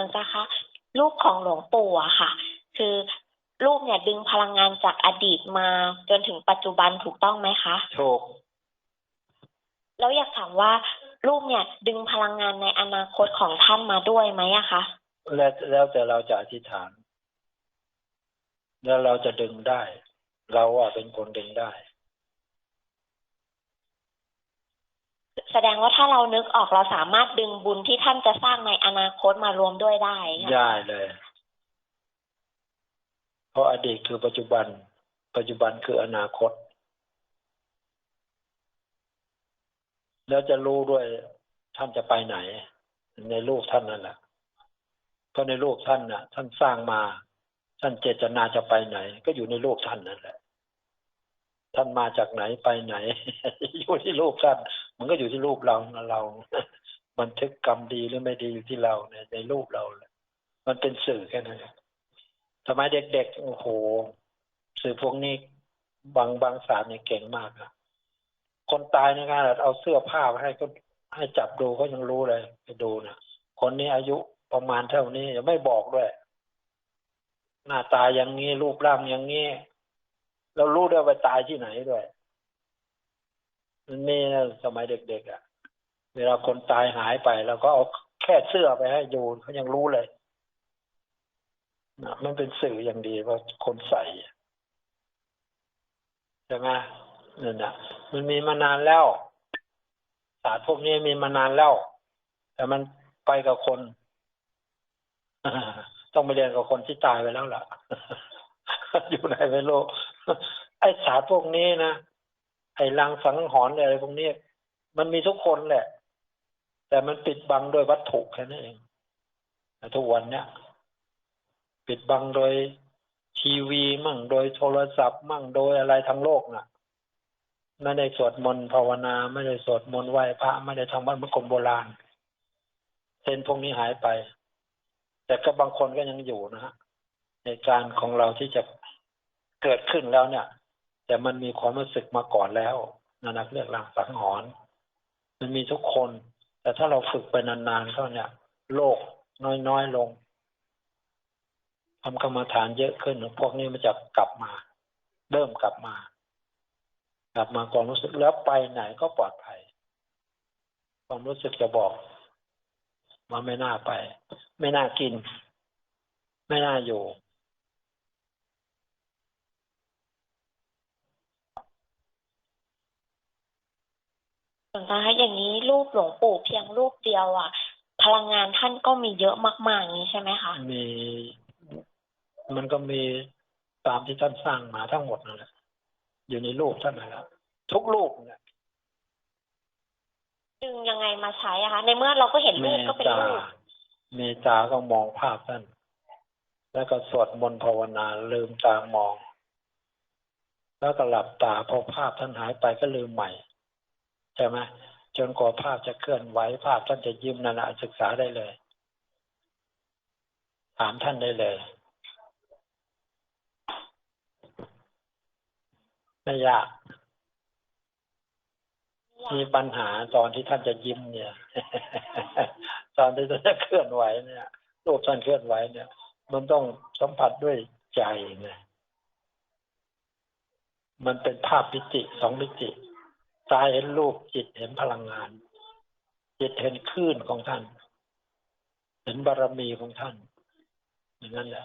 ลวงตาคะรูปของหลวงปู่อะค่ะ คือรูปเนี่ยดึงพลังงานจากอดีตมาจนถึงปัจจุบันถูกต้องไหมคะถูกแล้วอยากถามว่ารูปเนี่ยดึงพลังงานในอนาคตของท่านมาด้วยไหมอะคะแล้วแล้วแต่เราจะอธิษฐาน แล้วเราจะดึงได้ เราอะเป็นคนดึงได้ แสดงว่าถ้าเรานึกออกเราสามารถดึงบุญที่ท่านจะสร้างในอนาคตมารวมด้วยได้ค่ะได้เลย เพราะอดีตคือปัจจุบัน ปัจจุบันคืออนาคต แล้วจะรู้ด้วยท่านจะไปไหน ในรูปท่านนั่นแหละเพราะในรูปท่านน่ะ ท่านสร้างมา ท่านเจตนาจะไปไหน ก็อยู่ในรูปท่านนั่นแหละท่านมาจากไหนไปไหน อยู่ที่รูปท่าน มันก็อยู่ที่รูปเราเราบันทึกกรรมดีหรือไม่ดีอยู่ที่เราในในรูปเราแหละมันเป็นสื่อแค่นั้นเองสมัยเด็กๆโอ้โห สื่อพวกนี้บางบางสารเนี่ยเก่งมากอะคนตายในงานเอาเสื้อผ้ามาให้ก็ให้จับดูเขายังรู้เลยไปดูนะคนนี้อายุประมาณเท่านี้ยังไม่บอกด้วย หน้าตาอย่างนี้รูปร่างอย่างนี้ เรารู้ด้วยว่าตายที่ไหนด้วย นมีนะสมัยเด็กๆอะ เวลาคนตายหายไปเราก็เอาแค่เสื้อไปให้ดูเขายังรู้เลยนะมันเป็นสื่ออย่างดีว่าคนใส่ใช่ไหมนั่นน่ะมันมีมานานแล้วศาสตร์พวกนี้มีมานานแล้ว แต่มันไปกับคนต้องไปเรียนกับคนที่ตายไปแล้วล่ะ อยู่ไหนไม่รู้ไอ้ศาสตร์พวกนี้นะ ไอ้ลังสังหรณ์อะไรพวกนี้มันมีทุกคนแหละ แต่มันปิดบังโดยวัตถุแค่นั้นเองทุกวันเนี้ยปิดบังโดยทีวีมั่งโดยโทรศัพท์ มั่งโดยอะไรทั้งโลกน่ะไม่ได้สวดมนต์ภาวนา ไม่ได้สวดมนต์ไหว้พระไม่ได้ทำวัดมงคลโบราณเส้นพวกนี้หายไป แต่ก็บางคนก็ยังอยู่นะฮะในการของเราที่จะเกิดขึ้นแล้วเนี่ย แต่มันมีความรู้สึกมาก่อนแล้วนะนักเรียกลังสังหรณ์มันมีทุกคน แต่ถ้าเราฝึกไปนานๆเข้าเนี่ย โลกน้อยๆลงทำกรรมฐานเยอะขึ้น พวกนี้มันจะกลับมา เริ่มกลับมา กลับมาความรู้สึกแล้วไปไหนก็ปลอดภัย ความรู้สึกจะบอกว่าไม่น่าไป ไม่น่ากิน ไม่น่าอยู่ หลวงตาคะอย่างนี้รูปหลวงปู่เพียงรูปเดียวอะ พลังงานท่านก็มีเยอะมากๆอย่างนี้ใช่ไหมคะมี มันก็มีตามที่ท่านสร้างมาทั้งหมดนั่นแหละอยู่ในรูปท่านนั่นแหละทุกรูปเนี่ยดึงยังไงมาใช้อะคะในเมื่อเราก็เห็นเมรูปตก็เป็นตารูปเมตตาก็มองภาพท่านแล้วก็สวดมนต์ภาวนาลืมตามอง แล้วก็หลับตาพอภาพท่านหายไปก็ลืมใหม่ใช่ไหมจนกว่าภาพจะเคลื่อนไหวภาพท่านจะยิ้มนั่นนะศึกษาได้เลย ถามท่านได้เลยไม่ยาก มีปัญหาตอนที่ท่านจะยิ้มเนี่ย ตอนที่ท่านจะเคลื่อนไหวเนี่ยรูปท่านเคลื่อนไหวเนี่ย มันต้องสัมผัสด้วยใจไงมันเป็นภาพมิติสองมิติ ตาเห็นรูปจิตเห็นพลังงาน จิตเห็นคลื่นของท่าน เห็นบารมีของท่านอย่างนั้นแหละ